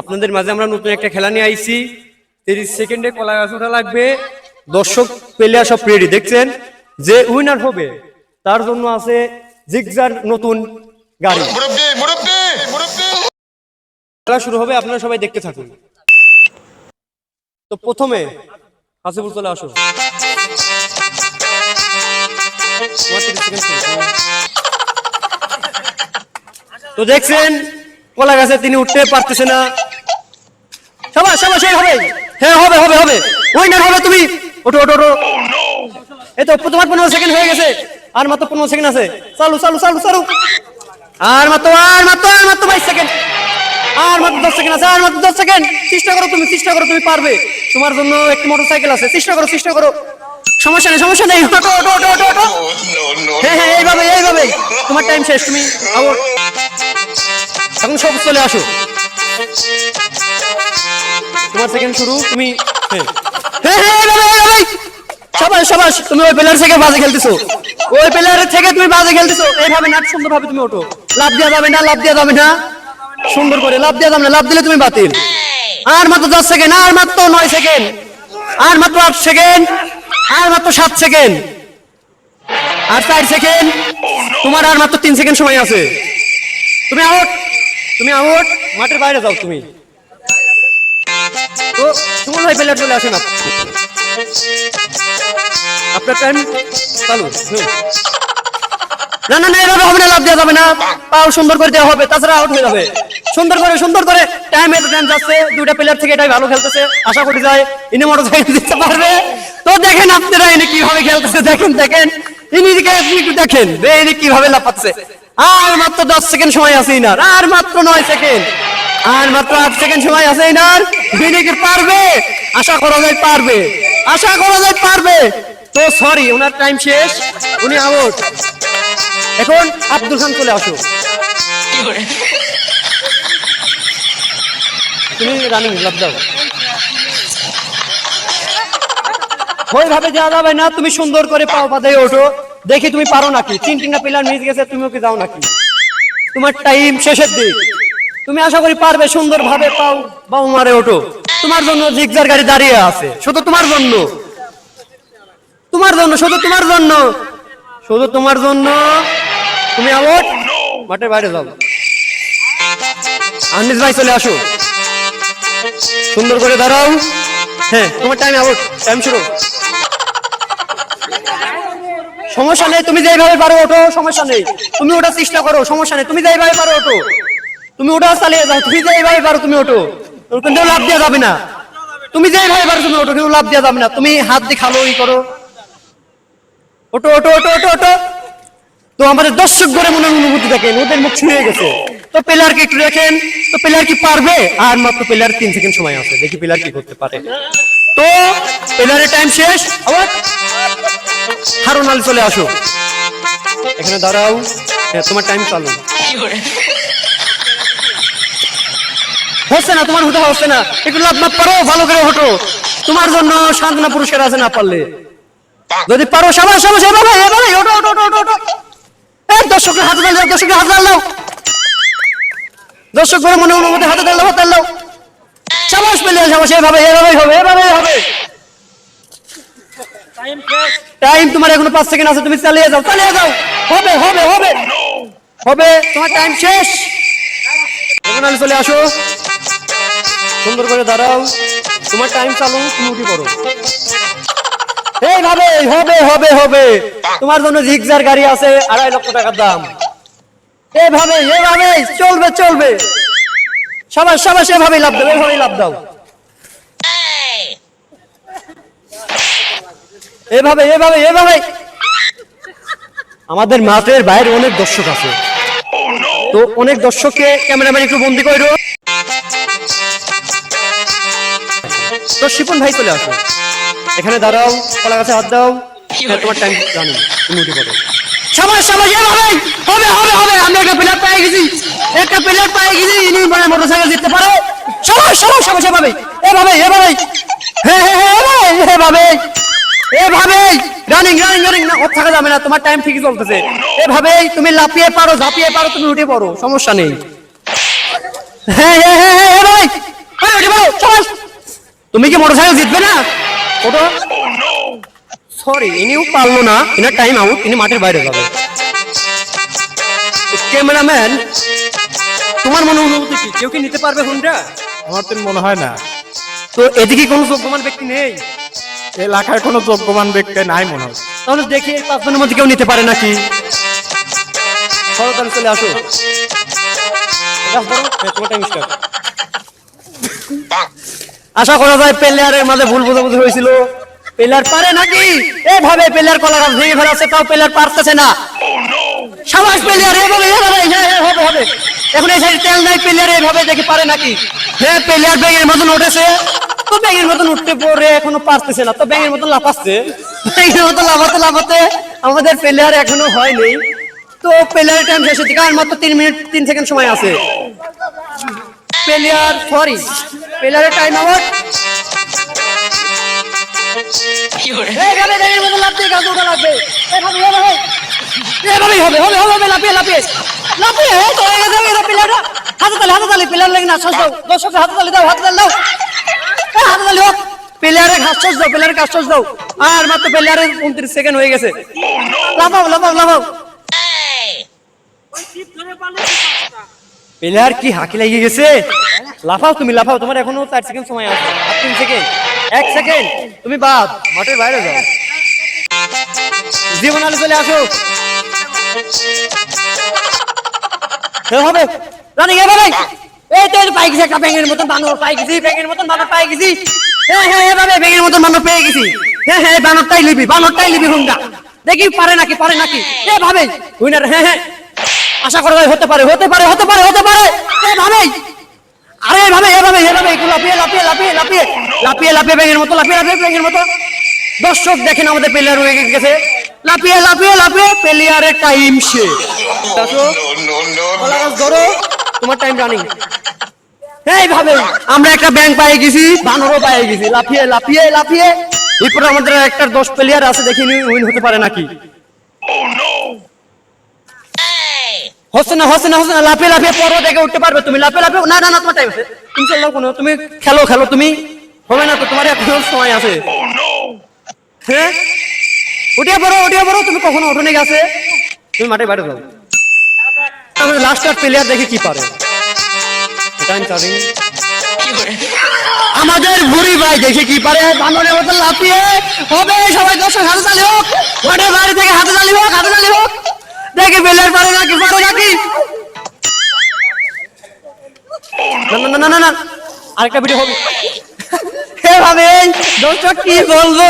আপনাদের মাঝে আমরা নতুন একটা খেলা নিয়ে আইছি। তিরিশ সেকেন্ডে কলা গাছ ওঠা লাগবে। দর্শক প্লেয়ার সব রেডি দেখছেন? যে উইনার হবে তার জন্য আছে জিগজার নতুন গাড়ি। খেলা শুরু হবে আপনারা সবাই দেখতে থাকুন। তো প্রথমে হাসিবুল চলে আসো তোমার 30 সেকেন্ড শুরু। তো দেখছেন কলা গাছে তিনি উঠতে পারতেছে না। সবাই সবাই সেই হবে। হ্যাঁ হবে হবে হবে। উইনার হবে তুমি। ওঠো ওঠো ওঠো। এই তো তোমার পনেরো সেকেন্ড হয়ে গেছে। আর মাত্র পনেরো সেকেন্ড আছে। চালু চালু চালু চালু। আর মাত্র আর মাত্র আর মাত্র বাইশ সেকেন্ড আর মাত্র দশ সেকেন্ড আছে, আর মাত্র দশ সেকেন্ড চেষ্টা করো তুমি, চেষ্টা করো তুমি পারবে। তোমার জন্য একটি মোটর সাইকেল আছে। চেষ্টা করো চেষ্টা করো। সমস্যা নেই সমস্যা নেই। ওটো ওটো ওটো ওটো নো নো হ্যাঁ হ্যাঁ এইভাবে এইভাবে। তোমার টাইম শেষ, তুমি আবার এখন সব চলে আসো। তোমার সেকেন্ড শুরু তুমি সবাই সবাই তুমি ওই প্লেয়ার থেকে বাজে খেলতেছো। ওই প্লেয়ারের থেকে তুমি বাজে খেলতেছো। এইভাবে না সুন্দর ভাবে তুমি ওঠো। লাভ দেওয়া যাবে না লাভ দেওয়া যাবে না। সুন্দর করে লাভ দেওয়া যাবে না লাভ দিলে তুমি বাতিল। আর মাত্র দশ সেকেন্ড আর মাত্র নয় সেকেন্ড আর মাত্র আট সেকেন্ড আর মাত্র সাত সেকেন্ড আর চার সেকেন্ড তোমার আর মাত্র তিন সেকেন্ড সময় আছে। তুমি আউট তুমি আউট মাঠের বাইরে যাও তুমি। তো সুমন ভাই প্লেয়ার চলে আসেন আপনার টাইম চালু না না না, এভাবে হবে না, লাভ দেওয়া যাবে না। পাও সুন্দর করে দেওয়া হবে, তাছাড়া আউট হয়ে যাবে। সুন্দর করে সুন্দর করে টাইম এত টাইম যাচ্ছে। দুইটা প্লেয়ার থেকে এটাই ভালো খেলতেছে। আশা করি যায় ইনি মোটর সাইকেল দিতে পারবে। তো দেখেন আপনারা ইনি কীভাবে খেলতেছে, দেখেন দেখেন। ইনি দিকে আপনি একটু দেখেন ইনি কীভাবে লাফাচ্ছে। আর মাত্র দশ সেকেন্ড সময় আছে, ইনার। আর মাত্র নয় সেকেন্ড। আর মাত্র আট সেকেন্ড সময় আছে, ইনার। ইনি কি পারবে। আশা করা যায় পারবে। আশা করা যায় পারবে। তো সরি ওনার টাইম শেষ। উনি আউট এখন আব্দুল খান চলে আসো। তুমি রানিং লাভ দাও ওইভাবে যাওয়া যাবে না, তুমি সুন্দর করে পাও বাঁধে ওঠো। দেখি তুমি পারো নাকি? তিন তিনটা প্লেয়ার মিস গেছে তুমি ওকে যাও নাকি? তোমার টাইম শেষের দিক। তুমি আশা করি পারবে সুন্দর ভাবে পাও বাউ মারে ওঠো। তোমার জন্য জিগজার গাড়ি দাঁড়িয়ে আছে শুধু তোমার জন্য। তোমার জন্য শুধু তোমার জন্য। শুধু তোমার জন্য। তুমি আউট মাঠের বাইরে যাও। আনিস ভাই চলে আসো। সুন্দর করে দাঁড়াও। হ্যাঁ তোমার টাইম আউট টাইম শুরু। সমস্যা নেই, তুমি যেভাবে পারো ওঠো, সমস্যা নেই। তুমি ওটা চেষ্টা করো, সমস্যা নেই, তুমি যেভাবে পারো ওঠো। তুমি ওটা চালিয়ে যাও, তুমি যেইভাবে পারো তুমি ওঠো। কিন্তু লাভ দেওয়া যাবে না। তুমি যেইভাবে পারো তুমি ওঠো, কিন্তু লাভ দেওয়া যাবে না। তুমি হাত দিয়ে খালো, ই করো। ওটো ওটো ওটো ওটো ওটো তো আমাদের দর্শক ঘরে মনে অনুভূতি দেখেন, ওদের মুখ ছুঁয়ে গেছে। তো প্লেয়ারকে একটু দেখেন, তো প্লেয়ার কি পারবে? আর মাত্র প্লেয়ার তিন সেকেন্ড সময় আছে, দেখি প্লেয়ার কি করতে পারে। তো প্লেয়ারের টাইম শেষ, আবার হারুন আলী চলে আসো। এখানে দাঁড়াও। হ্যাঁ তোমার টাইম চালু। হচ্ছে না, তোমার হতে হচ্ছে না। একটু লাভ মাপ পারো, ভালো করে হটো তোমার জন্য সান্ত্বনা পুরস্কার আছে না পারলে? যদি পারো, সবাই সবাই সবাই এভাবে ওটো ওটো ওটো ওটো এই দর্শকের হাতে দাও দর্শকের হাতে দাও দর্শক করে মনে অনুমতি হাতে হাতে দাও সাবাস পেলে, সাবাস, এভাবে এভাবেই হবে এভাবেই হবে। টাইম তোমার এখনও পাঁচ সেকেন্ড আছে, তুমি চালিয়ে যাও চালিয়ে যাও। হবে হবে হবে। হবে, তোমার টাইম শেষ। চলে আসো। সুন্দর করে দাঁড়াও। তোমার টাইম চালু, তুমি উঠে পড়ো। এইভাবে হবে হবে হবে। তোমার জন্য রিক্সার গাড়ি আছে, আড়াই লক্ষ টাকার দাম। এইভাবে এভাবে, চলবে চলবে। সবাই সবাই সেভাবেই লাভ দাও, এভাবেই লাভ দাও। এভাবে এভাবে এভাবে। আমাদের মাঠের বাইরে অনেক দর্শক আছে। তো অনেক দর্শককে ক্যামেরাম্যান একটু বন্দি করো তো শিপন ভাই চলে আসো। এখানে দাঁড়াও কলা গাছে হাত দাও। তোমার টাইম জানি, তুমি উঠে পড়ো। সবাই সবাই এভাবে। হবে হবে হবে। আমি একটা প্লেয়ার পেয়ে গেছি। একটা প্লেয়ার পেয়ে গেছি, ইনি মানে মোটরসাইকেল জিততে পারে। সবাই সবাই সবাই সেভাবে এভাবে এভাবে। হ্যাঁ হ্যাঁ হ্যাঁ এভাবে এভাবে। এভাবে রানিং রানিং রানিং না ওর থাকা যাবে না তোমার টাইম ঠিকই চলতেছে। এভাবেই তুমি লাফিয়ে পারো ঝাঁপিয়ে পারো তুমি উঠে পড়ো সমস্যা নেই। হ্যাঁ হ্যাঁ হ্যাঁ হ্যাঁ ভাই তুমি কি মোটরসাইকেল জিতবে না? ওটো সরি ইনিও পারল না ইনার টাইম আউট ইনি মাঠের বাইরে যাবে। ক্যামেরাম্যান তোমার মনে অনুভূতি কি? কেউ কি নিতে পারবে ফোনটা আমার তো মনে হয় না। তো এদিকে কোনো যোগ্যমান ব্যক্তি নেই। এলাকায় কোনো যোগ্যমান ব্যক্তি নাই মনে হয়। তাহলে দেখি এই পাঁচজনের মধ্যে কেউ নিতে পারে নাকি? তাহলে চলে আসো। আশা করা যায় প্লেয়ারের মাঝে ভুল বোঝাবুঝি হয়েছিল। প্লেয়ার পারে নাকি? এভাবে প্লেয়ার কলার গাছ ভেঙে ফেলাচ্ছে তাও প্লেয়ার পারতেছে না। সাবাস প্লেয়ার, এভাবে এভাবে হবে হবে এখন এই সাইড তেল নাই, প্লেয়ার এভাবে দেখি পারে নাকি? হ্যাঁ প্লেয়ার ব্যাঙের মতন উঠেছে। তো ব্যাঙের মতন উঠতে পরে এখনও পারতেছে না। তো ব্যাঙের মতন লাফাচ্ছে। ব্যাঙের মতন লাফাতে লাফাতে আমাদের প্লেয়ার এখনও হয়নি তো প্লেয়ারের টাইম শেষের দিকে আর মাত্র তিন মিনিট, তিন সেকেন্ড সময় আছে। প্লেয়ার সরি প্লেয়ারের টাইম আউট এভাবেই হবে হবে। হবে লাফিয়ে লাফিয়ে। লাফিয়ে, এই তো হয়ে গেছে প্লেয়ারটা হাতে তালে হাতে তালে প্লেয়ার লেগে না দাও হাতে তালে দাও, হাতে তালে দাও। লাফাও প্লেয়ার কি হাঁকি লেগে গেছে? লাফাও তুমি, লাফাও। তোমার এখনও চার সেকেন্ড সময় আছে। তিন সেকেন্ড এক সেকেন্ড তুমি বাদ। মাঠের বাইরে যাও। জীবন আলো চলে আসো হবে। এই পাই গেছি একটা ব্যাঙের মতন বানর পাই গেছি ব্যাঙের মতন বানর পাই গেছি হ্যাঁ হ্যাঁ এভাবে ব্যাঙের মতন বানর পেয়ে গেছি। হ্যাঁ হ্যাঁ বানরটাই লিবি বানরটাই লিবি হুঙ্গা দেখি পারে নাকি পারে নাকি? এভাবে উইনার হ্যাঁ হ্যাঁ। আশা করা যায় হতে পারে হতে পারে হতে পারে হতে পারে। এভাবেই আরে এভাবে এভাবে এভাবে একটু লাফিয়ে লাফিয়ে লাফিয়ে লাফিয়ে। লাফিয়ে লাফিয়ে ব্যাঙের মতো লাফিয়ে লাফিয়ে ব্যাঙের মতো। দর্শক দেখেন আমাদের প্লেয়ার হয়ে গেছে। লাফিয়ে লাফিয়ে লাফিয়ে প্লেয়ারের টাইম ধরো তোমার টাইম রানিং এইভাবে আমরা একটা ব্যাংক পাই গেছি, বানরও গেছি। লাফিয়ে লাফিয়ে লাফিয়ে। আমাদের একটা দশ প্লেয়ার আছে, দেখি উইন হতে পারে নাকি। দেখে উঠতে পারবে তুমি। লাফিয়ে লাফিয়ে, না না না, তোমার টাইম আছে। কোনো, তুমি খেলো খেলো তুমি। হবে না তো, তোমার সময় আছে। হ্যাঁ উঠিয়ে পড়ো উঠিয়ে পড়ো, তুমি কখনো ওঠনে গেছে? তুমি মাঠে বাইরে যাও। লাস্ট প্লেয়ার দেখে কি পারে। আমাদের বুড়ি ভাই দেখে কি পারে? বানরের মতো লাফিয়ে হবে। সবাই দর্শক, হাতে তালি হোক। মাঠের বাড়ি থেকে হাতে তালি হোক, হাতে তালি হোক। দেখে প্লেয়ার পারে নাকি পারে নাকি। না না না না না আরেকটা ভিডিও হবে। এভাবে দর্শক, কি বলব?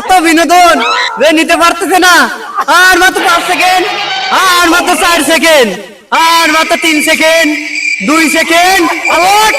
এত বিনোদন যে নিতে পারতেছে না। আর মাত্র পাঁচ সেকেন্ড, আর মাত্র চার সেকেন্ড, আর মাত্র তিন সেকেন্ড। দুই সেকেন্ড আউট